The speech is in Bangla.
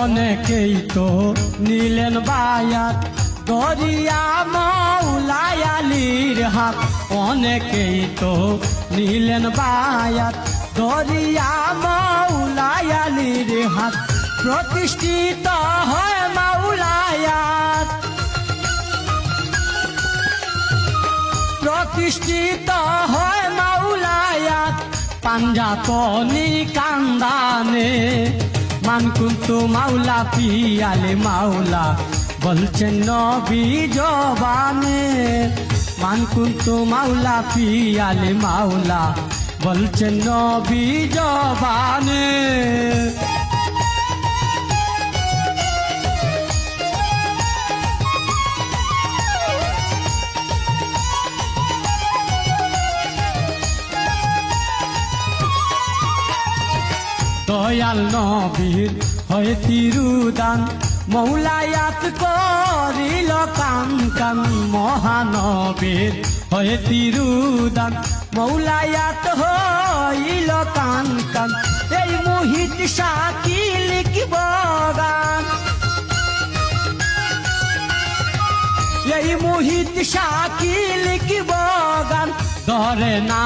অনেকেই তো নিলেন বায়াত। দরিয়া মৌলায়ালির হাত। অনেকেই তো নিলেন বায়াত। দরিয়া মৌলায়ালির হাত। প্রতিষ্ঠিত হয় মাউলায়াত প্রতিষ্ঠিত হয় মাউলায়াত পাঞ্জাতনি কান্দানে মানকুন্তু মাওলা পিয়ালে মাওলা। বলছেন নবী জবানে মানকুন্তু মাওলা পিয়ালে মাওলা। বলছেন নবী জবানে দয়াল নবীর হয় তিরুদান। মৌলায়াত করিল কান কান মহানবীর হয় তিরুদান। মৌলায়াত হইল কান কান, এই মোহিত সাকি লিখিব গান। এই মোহিত সাকি লিখিব গান, ধরে না